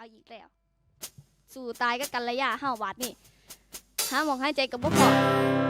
เอาอีกแล้ว สู่ตายก็กันระยะห้าวัดนี่ห้ามองให้ใจกับพวกก่พอ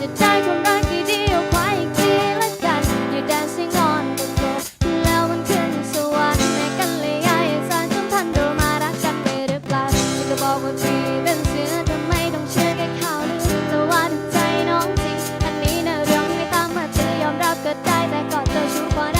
จะได้ควารักดีๆออกมาอีกทีละกัน อยู่ dancing on the floor แล้วมันขึ้นสวรรค์ในกันเลยยายสารสัมพันธ์เรามารักกันไปหรือเปล่าที่ก็บอกว่าพี่เป็นเสือทำไมต้องเชื่อแค่ข่าวลือแต่ว่าถึงใจน้องจริง อันนี้นะเรื่อไม่ตามมาเธอยอมรับก็ได้แต่ก็เจ้ชู้พอได้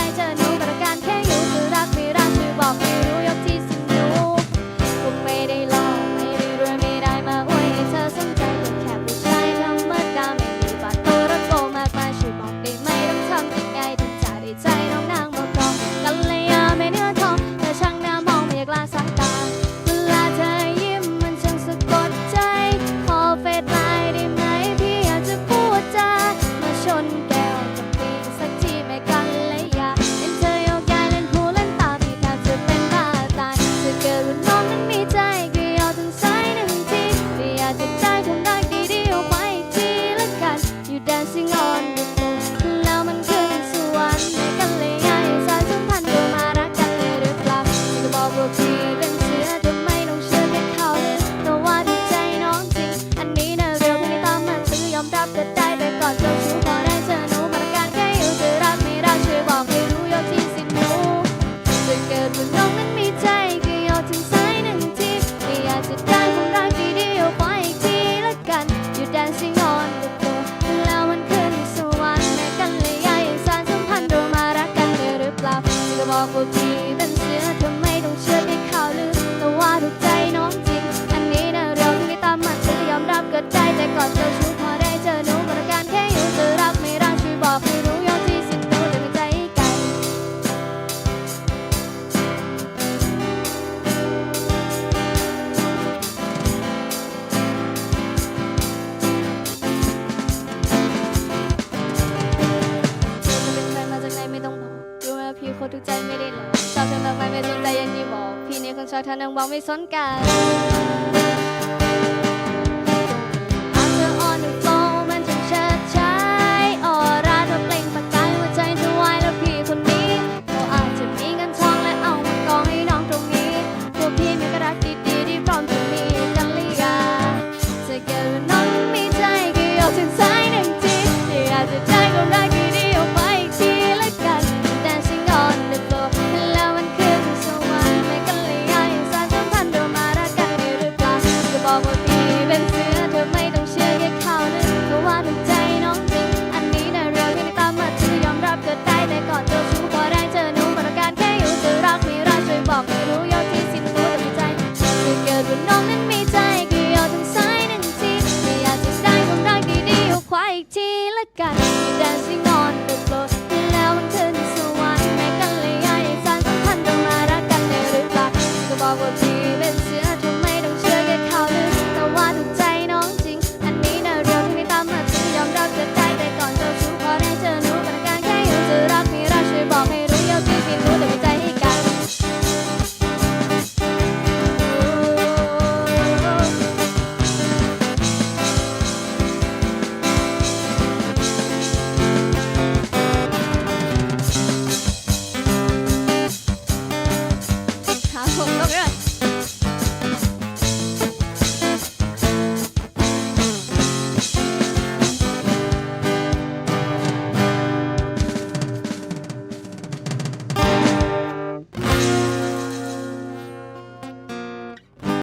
repos. สนใจยังดีบอก พี่นี้คนชอบท่านังบอกไม่สนกัน ละกัน Dancing on the floor แล้วมันเธอ Okay.